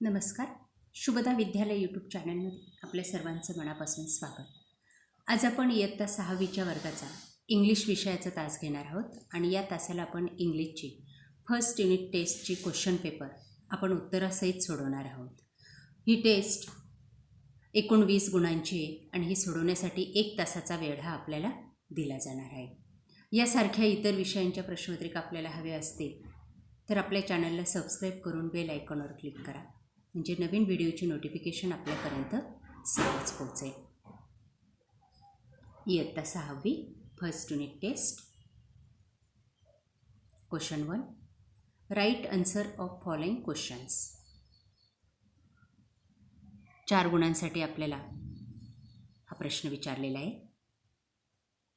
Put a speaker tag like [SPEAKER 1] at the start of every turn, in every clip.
[SPEAKER 1] नमस्कार. शुभदा विद्यालय यूट्यूब चॅनलमध्ये आपल्या सर्वांचं मनापासून स्वागत. आज आपण इयत्ता सहावीच्या वर्गाचा इंग्लिश विषयाचा तास घेणार आहोत आणि या तासाला आपण इंग्लिशची फर्स्ट युनिट टेस्टची क्वेश्चन पेपर आपण उत्तरासहित सोडवणार आहोत. ही टेस्ट एकूण वीस गुणांची आहे आणि ही सोडवण्यासाठी एक तासाचा वेळ हा आपल्याला दिला जाणार आहे. यासारख्या इतर विषयांच्या प्रश्नपत्रिका आपल्याला हव्या असतील तर आपल्या चॅनलला सबस्क्राईब करून बेल आयकॉनवर क्लिक करा. म्हणजे नवीन व्हिडिओची नोटिफिकेशन आपल्यापर्यंत सहज पोहोचेल. इयत्ता सहावी first unit test question one write answer of following questions चार गुणांसाठी आपल्याला हा प्रश्न विचारलेला आहे.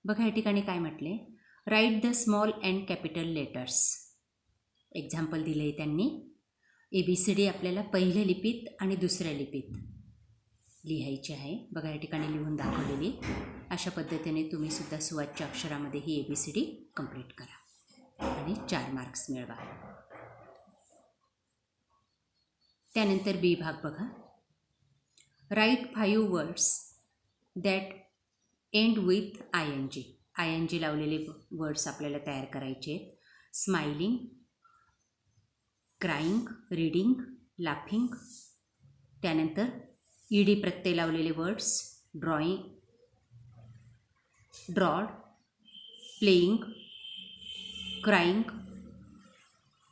[SPEAKER 1] बघा या ठिकाणी काय म्हटले? Write the small and capital letters example दिले आहे त्यांनी. ए बी सी डी आपल्याला पहिल्या लिपीत आणि दुसऱ्या लिपीत लिहायची आहे. बघा या ठिकाणी लिहून दाखवलेली. अशा पद्धतीने तुम्ही सुद्धा सुवाच्य अक्षरामध्ये ही A B C D complete करा. आणि चार मार्क्स मिळवा. त्यानंतर बी भाग बघा. Write five words that end with I N G I N G लावलेले वर्ड्स आपल्याला तयार करायचे आहेत. स्माइलिंग क्राईंग रीडिंग लाफिंग त्यानंतर ई डी प्रत्यय लावलेले words drawing drawed playing crying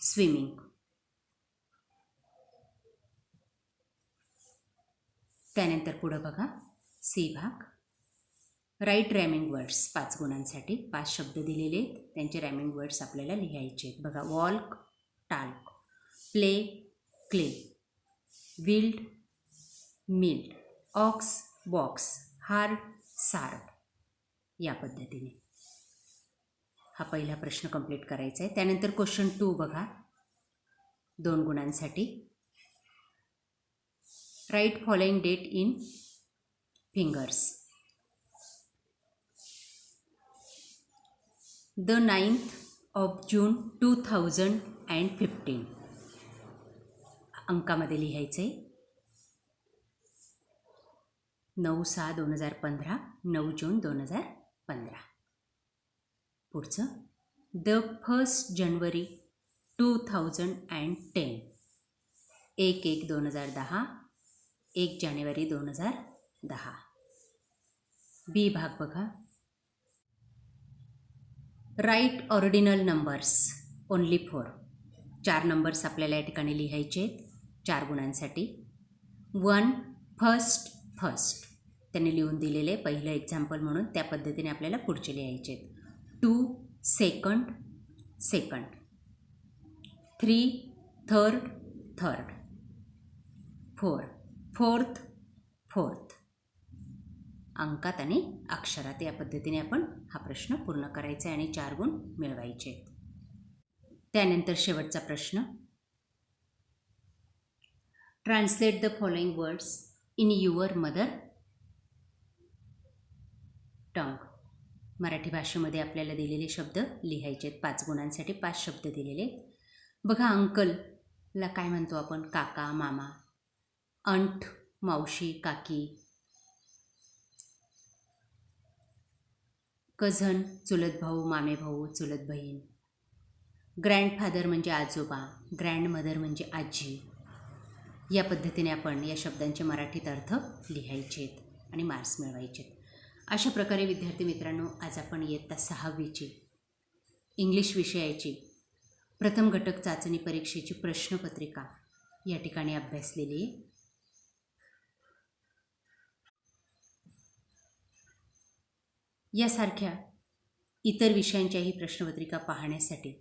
[SPEAKER 1] swimming. त्यानंतर पुढं बघा. सी भाग. राईट रॅमिंग वर्ड्स पाच गुणांसाठी पाच शब्द दिलेले आहेत. त्यांचे रॅमिंग वर्ड्स आपल्याला लिहायचे आहेत. बघा walk talk. Play clay. Wild mild. Ox box. Hard sard. या पद्धतीने. हा पहिला प्रश्न कंप्लीट करायचा आहे. त्यानंतर क्वेश्चन टू बघा. दोन गुणांसाठी. Write following date in fingers the ninth of June two thousand and fifteen अंकामध्ये लिहायचं. आहे नऊ सहा दोन हजार पंधरा नऊ जून दोन हजार पंधरा. पुढचं. The first January two thousand and ten. एक एक दोन हजार दहा एक जानेवारी दोन हजार दहा. बी भाग बघा. Write ordinal numbers only four चार नंबर्स आपल्याला या ठिकाणी लिहायचे आहेत. चार गुणांसाठी. वन फर्स्ट फर्स्ट त्यांनी लिहून दिलेले पहिलं एक्झाम्पल म्हणून त्या पद्धतीने आपल्याला पुढचे लिहायचे आहेत. Two second second three third third four fourth fourth अंकात आणि अक्षरात या पद्धतीने आपण हा प्रश्न पूर्ण करायचा आहे आणि चार गुण मिळवायचे आहेत. त्यानंतर शेवटचा प्रश्न. Translate the following words in your mother tongue Marathi भाषेमध्ये आपल्याला दिलेले शब्द लिहायचे आहेत. पाच गुणांसाठी पाच शब्द दिलेले बघा अंकलला काय म्हणतो आपण? काका मामा अंट मावशी काकी कझन चुलत भाऊ मामे भाऊ चुलत बहीण. ग्रँडफादर म्हणजे आजोबा. ग्रँडमदर म्हणजे आजी. या पद्धतीने आपण या शब्दांचे मराठीत अर्थ लिहायचे आहेत आणि मार्क्स मिळवायचे आहेत अशा प्रकारे विद्यार्थी मित्रांनो आज आपण इयत्ता सहावीची इंग्लिश विषयाची प्रथम घटक चाचणी परीक्षेची प्रश्नपत्रिका या ठिकाणी अभ्यासलेली आहे. यासारख्या इतर विषयांच्याही प्रश्नपत्रिका पाहण्यासाठी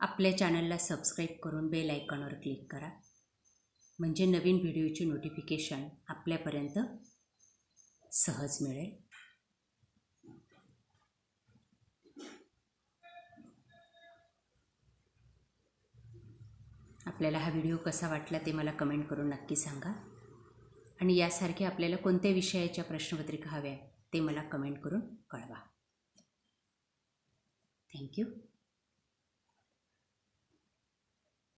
[SPEAKER 1] आपल्या चॅनलला सबस्क्राईब करून बेल आयकॉनवर क्लिक करा. म्हणजे नवीन व्हिडिओची नोटिफिकेशन आपल्यापर्यंत सहज मिळेल. आपल्याला हा व्हिडिओ कसा वाटला ते मला कमेंट करून नक्की सांगा. आणि यासारखे आपल्याला कोणत्या विषयाच्या प्रश्नपत्रिका हव्या ते मला कमेंट करून कळवा. थँक्यू